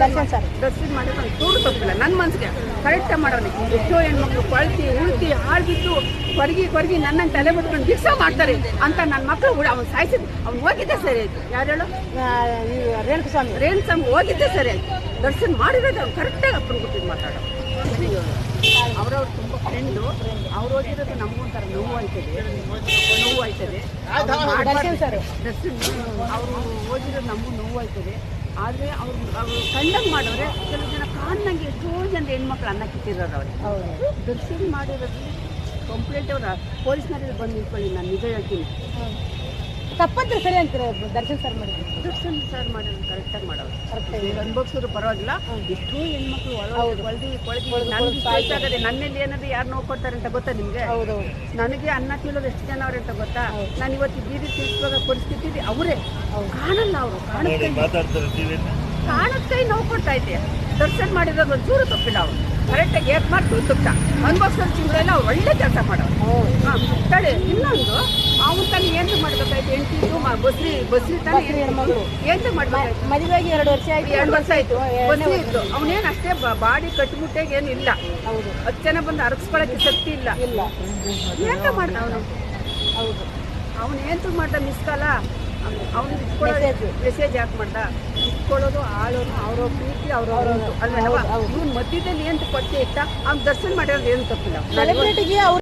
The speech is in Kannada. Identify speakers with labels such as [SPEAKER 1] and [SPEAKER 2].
[SPEAKER 1] ದರ್ಶನ್ ಸರ್.
[SPEAKER 2] ದರ್ಶನ್ ಮಾಡಿದ್ರೆ ಅವ್ನು ಚೂರು ತಪ್ಪಿಲ್ಲ ನನ್ನ ಮನಸ್ಸಿಗೆ ಕರೆಕ್ಟಾಗಿ ಮಾಡೋಣ ಎಷ್ಟೋ ಹೆಣ್ಮಕ್ಳು ಕೊಳ್ತಿ ಉಳ್ತಿ ಆಳ್ಬಿಟ್ಟು ಕೊರಗಿ ಕೊರಗಿ ನನ್ನ ತಲೆ ಬಿಟ್ಕೊಂಡು ಭಿಕ್ಷೆ ಮಾಡ್ತಾರೆ ಅಂತ ನನ್ನ ಮಕ್ಕಳು ಅವ್ನು ಸಾಯಿಸಿದ್ ಅವ್ನು ಹೋಗಿದ್ದೆ ಸರಿ ಆಯ್ತು. ಯಾರು ಹೇಳು?
[SPEAKER 1] ರೇಣುಕ ಸ್ವಾಮಿ
[SPEAKER 2] ರೇಣು ಸ್ವಾಮಿ ಹೋಗಿದ್ದೆ ಸರಿ ಆಯ್ತು. ದರ್ಶನ ಮಾಡಿರೋದು ಅವ್ನು ಕರೆಕ್ಟಾಗಿ ಅಪ್ಪನ ಕೊಟ್ಟಿದ್ದು ಮಾತಾಡೋ ಅವ್ರವ್ರು ತುಂಬ ಫ್ರೆಂಡು ಅವ್ರು ಹೋಗಿರೋದು ನಮಗೊಂಥರ ನೋವು ಆಯ್ತದೆ. ನೋವು ಆಯ್ತದೆ. ಅವರು ಓದಿರೋದು ನಮಗೂ ನೋವು ಆಯ್ತದೆ. ಆದರೆ ಅವ್ರು ಅವ್ರು ಕಂಡಂಗೆ ಮಾಡೋರೆ ಕೆಲವು ಜನ ಕಾಣ್ದಂಗೆ ಎಷ್ಟೋ ಜನ ಹೆಣ್ಮಕ್ಳು ಅನ್ನ ಕಿತ್ತಿರೋರು ಅವ್ರಿಗೆ
[SPEAKER 1] ದುರ್ಸಿಂಗ್
[SPEAKER 2] ಮಾಡಿರೋದ್ರಲ್ಲಿ ಮಾಡಿರೋದು ಕಂಪ್ಲೇಂಟ್ ಅವ್ರ ಪೊಲೀಸ್ನವ್ರಿಗೆ ಬಂದು ನಿಂತ್ಕೊಳ್ಳಿ ನಾನು ನಿಜ ಹೇಳ್ತೀನಿ.
[SPEAKER 1] ತಪ್ಪಂದ್ರೆ ಸರಿ ಅಂತೀರ ದರ್ಶನ್ ಸರ್ ಮಾಡಿದ್ರು?
[SPEAKER 2] ದರ್ಶನ್ ಸರ್ ಮಾಡಿರೋದು ಕರೆಕ್ಟಾಗಿ ಮಾಡೋರು.
[SPEAKER 1] ಕರೆಕ್ಟಾಗಿ
[SPEAKER 2] ಈಗ ಅನ್ಭವಿಸಿದ್ರು ಪರವಾಗಿಲ್ಲ. ಎಷ್ಟೋ ಹೆಣ್ಮಕ್ಳು ಒಳಗೆ
[SPEAKER 1] ಕೊಳಗಿ
[SPEAKER 2] ನನಗೆ. ಆಗದೆ ನನ್ನಲ್ಲಿ ಏನಾದ್ರು ಯಾರು ನೋವು ಕೊಡ್ತಾರೆ ಅಂತ ಗೊತ್ತಾ ನಿಮಗೆ?
[SPEAKER 1] ಹೌದು.
[SPEAKER 2] ನನಗೆ ಅನ್ನ ತಿನ್ನೋದು ಎಷ್ಟು ಜನ ಅವ್ರೆ ಅಂತ ಗೊತ್ತಾ? ನಾನು ಇವತ್ತು ಬೀದಿ ತಿಳಿಸುವಾಗ ಪರಿಸ್ಥಿತಿ ಇದೆ ಅವರೇ ಕಾಣಲ್ಲ ಅವರು. ಕಾಣುತ್ತೆ. ಕಾಣದ ಕೈ ನೋವು ಕೊಡ್ತಾ ಐತೆ ದರ್ಶನ್ ಮಾಡಿದಾಗ ಒಂಚೂರು ಚೂರು ತಪ್ಪಿಲ್ಲ ಅವ್ರು. ಕರೆಕ್ಟಾಗಿ ಏಟ್ ಮಾಡಿ ತುಟ್ಟ ಅನ್ಭವಿಸೋದು ತಿಂಗಳೆಲ್ಲ ಅವ್ರು ಒಳ್ಳೆ ಕೆಲಸ ಮಾಡೋರು. ಹಾಂ ತಡೆ ಇನ್ನೊಂದು ಅವನು
[SPEAKER 1] ಮದುವೆಗೆ ಎರಡು ವರ್ಷ ಆಯ್ತು
[SPEAKER 2] ಎರಡು ವರ್ಷ ಆಯ್ತು. ಇತ್ತು. ಅವನೇನು ಅಷ್ಟೇ ಬಾಡಿ ಕಟ್ಬಿಟ್ಟಾಗ ಏನು ಇಲ್ಲ.
[SPEAKER 1] ಹೌದು.
[SPEAKER 2] ಹತ್ತು ಜನ ಬಂದು ಅರಗಿಸ್ಕೊಳಕ್ಕೆ ಶಕ್ತಿ ಇಲ್ಲ.
[SPEAKER 1] ಇಲ್ಲ.
[SPEAKER 2] ಎಂತ ಮಾಡ್ದ ಅವನು?
[SPEAKER 1] ಹೌದು.
[SPEAKER 2] ಅವನು ಏನು ಮಾಡ್ದ? ಮಿಸ್ ಕಾಲ ಅವನು
[SPEAKER 1] ಇಟ್ಕೊಳ್ಳೋದು
[SPEAKER 2] ಮೆಸೇಜ್ ಯಾಕೆ ಮಾಡ್ದ? ಇಟ್ಕೊಳ್ಳೋದು ಆಳೋನು ರೀತಿ ಪ್ರೀತಿ ಅವ್ರ ಅಲ್ವಾ. ಇವ್ನ ಮಧ್ಯದಲ್ಲಿ ಏನು ಕೊಟ್ಟೆ ಇಟ್ಟ? ಅವ್ನು ದರ್ಶನ ಮಾಡಿರೋದು ಏನು ತಪ್ಪಿಲ್ಲ.
[SPEAKER 1] ಅವ್ರು